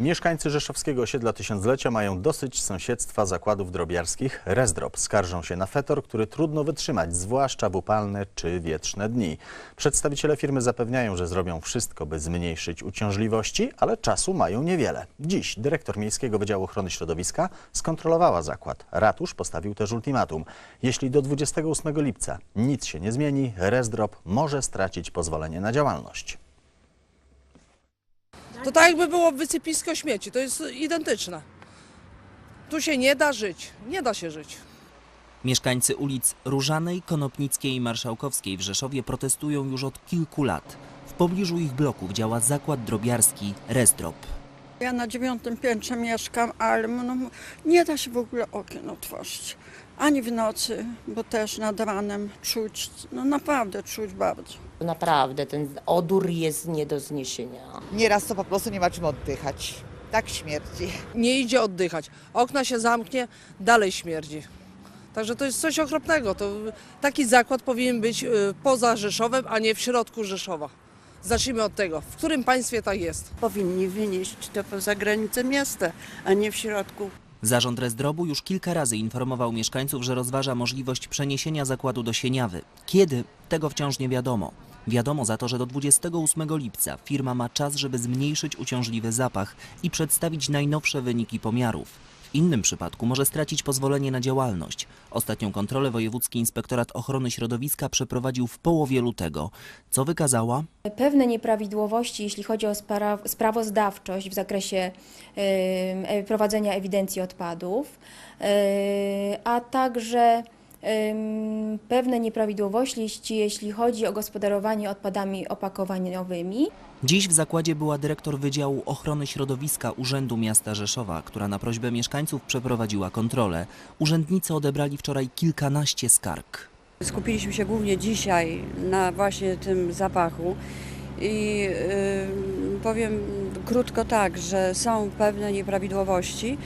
Mieszkańcy rzeszowskiego osiedla Tysiąclecia mają dosyć sąsiedztwa zakładów drobiarskich Rezdrop. Skarżą się na fetor, który trudno wytrzymać, zwłaszcza w upalne czy wietrzne dni. Przedstawiciele firmy zapewniają, że zrobią wszystko, by zmniejszyć uciążliwości, ale czasu mają niewiele. Dziś dyrektor Miejskiego Wydziału Ochrony Środowiska skontrolowała zakład. Ratusz postawił też ultimatum. Jeśli do 28 lipca nic się nie zmieni, Rezdrop może stracić pozwolenie na działalność. To tak jakby było wysypisko śmieci, to jest identyczne. Tu się nie da żyć, nie da się żyć. Mieszkańcy ulic Różanej, Konopnickiej i Marszałkowskiej w Rzeszowie protestują już od kilku lat. W pobliżu ich bloków działa zakład drobiarski Rezdrop. Ja na dziewiątym piętrze mieszkam, ale no, nie da się w ogóle okien otworzyć. Ani w nocy, bo też nad ranem czuć, no naprawdę czuć bardzo. Naprawdę ten odór jest nie do zniesienia. Nieraz to po prostu nie ma czym oddychać. Tak śmierdzi. Nie idzie oddychać. Okna się zamknie, dalej śmierdzi. Także to jest coś okropnego. To, taki zakład powinien być y, poza Rzeszowem, a nie w środku Rzeszowa. Zacznijmy od tego. W którym państwie tak jest? Powinni wynieść to poza granicę miasta, a nie w środku. Zarząd Rezdrobu już kilka razy informował mieszkańców, że rozważa możliwość przeniesienia zakładu do Sieniawy. Kiedy? Tego wciąż nie wiadomo. Wiadomo za to, że do 28 lipca firma ma czas, żeby zmniejszyć uciążliwy zapach i przedstawić najnowsze wyniki pomiarów. W innym przypadku może stracić pozwolenie na działalność. Ostatnią kontrolę Wojewódzki Inspektorat Ochrony Środowiska przeprowadził w połowie lutego. Co wykazała? pewne nieprawidłowości, jeśli chodzi o spra- sprawozdawczość w zakresie em, prowadzenia ewidencji odpadów, e, a także pewne nieprawidłowości, jeśli chodzi o gospodarowanie odpadami opakowaniowymi. Dziś w zakładzie była dyrektor Wydziału Ochrony Środowiska Urzędu Miasta Rzeszowa, która na prośbę mieszkańców przeprowadziła kontrolę. Urzędnicy odebrali wczoraj kilkanaście skarg. Skupiliśmy się głównie dzisiaj na właśnie tym zapachu i y, powiem krótko tak, że są pewne nieprawidłowości,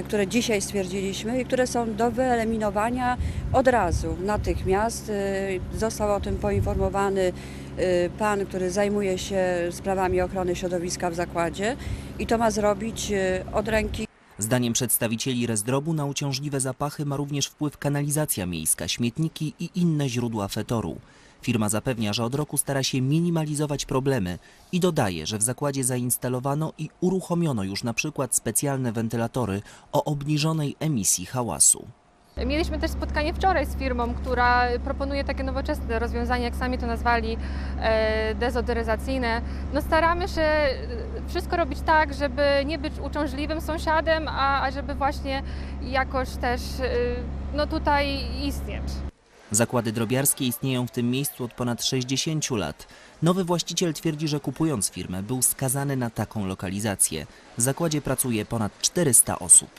y, które dzisiaj stwierdziliśmy i które są do wyeliminowania od razu, natychmiast. Y, Został o tym poinformowany y, pan, który zajmuje się sprawami ochrony środowiska w zakładzie i to ma zrobić od ręki Zdaniem przedstawicieli Rezdrobu na uciążliwe zapachy ma również wpływ kanalizacja miejska, śmietniki i inne źródła fetoru. Firma zapewnia, że od roku stara się minimalizować problemy i dodaje, że w zakładzie zainstalowano i uruchomiono już na przykład specjalne wentylatory o obniżonej emisji hałasu. Mieliśmy też spotkanie wczoraj z firmą, która proponuje takie nowoczesne rozwiązania, jak sami to nazwali, e, dezodoryzacyjne. No staramy się wszystko robić tak, żeby nie być uciążliwym sąsiadem, a, a żeby właśnie jakoś też e, no tutaj istnieć. Zakłady drobiarskie istnieją w tym miejscu od ponad 60 lat. Nowy właściciel twierdzi, że kupując firmę był skazany na taką lokalizację. W zakładzie pracuje ponad 400 osób.